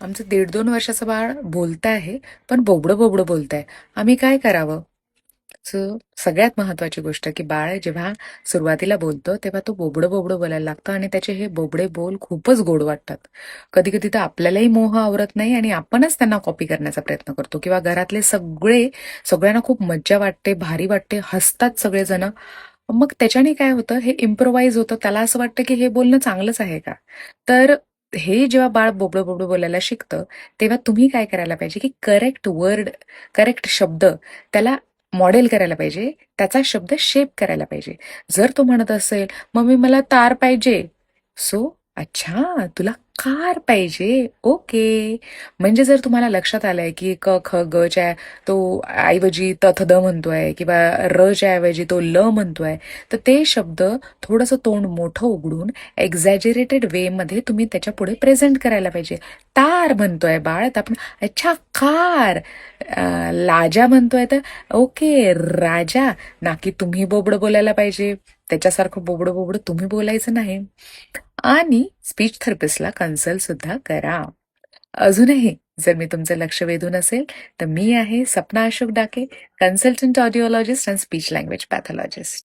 आमचं दीड दोन वर्षाचं बाळ बोलत आहे पण बोबडं बोबडं बोलत आहे आम्ही काय करावं? सो सगळ्यात महत्वाची गोष्ट की बाळ जेव्हा सुरुवातीला बोलतो तेव्हा तो बोबडं बोबडं बोलायला लागतं आणि त्याचे हे बोबडे बोल खूपच गोड वाटतात. कधी कधी तर आपल्यालाही मोह आवरत नाही आणि आपणच त्यांना कॉपी करण्याचा प्रयत्न करतो किंवा घरातले सगळे सगळ्यांना खूप मज्जा वाटते भारी वाटते हसतात सगळेजण. मग त्याच्याने काय होतं? हे इम्प्रोवाइज होतं. त्याला असं वाटतं की हे बोलणं चांगलंच आहे का? तर हे जेव्हा बाळ बोबडं बोबडं बोलायला शिकतं तेव्हा तुम्ही काय करायला पाहिजे की करेक्ट वर्ड करेक्ट शब्द त्याला मॉडेल करायला पाहिजे त्याचा शब्द शेप करायला पाहिजे. जर तो म्हणत असेल मम्मी मला तार पाहिजे. सो अच्छा तुला कार पाहिजे. ओके. म्हणजे जर तुम्हाला लक्षात आलंय की क ख ग च्या तो ऐवजी तथ द म्हणतोय किंवा र च्या ऐवजी तो ल म्हणतोय तर ते शब्द थोडंसं तोंड मोठं उघडून एक्झॅजरेटेड वे मध्ये तुम्ही त्याच्या पुढे प्रेझेंट करायला पाहिजे. तार म्हणतोय बाळ तर आपण अच्छा कार लाजा म्हणतोय तर ओके राजा. ना की तुम्ही बोबडं बोलायला पाहिजे. त्याच्यासारखं बोबडं बोबडं तुम्ही बोलायचं नाही. आणि स्पीच थेरपिस्टला कन्सल्ट सुद्धा करा. अजूनही जर मी तुमचं लक्ष वेधून असेल तर मी आहे Sapna Ashok Dake consultant audiologist and speech language pathologist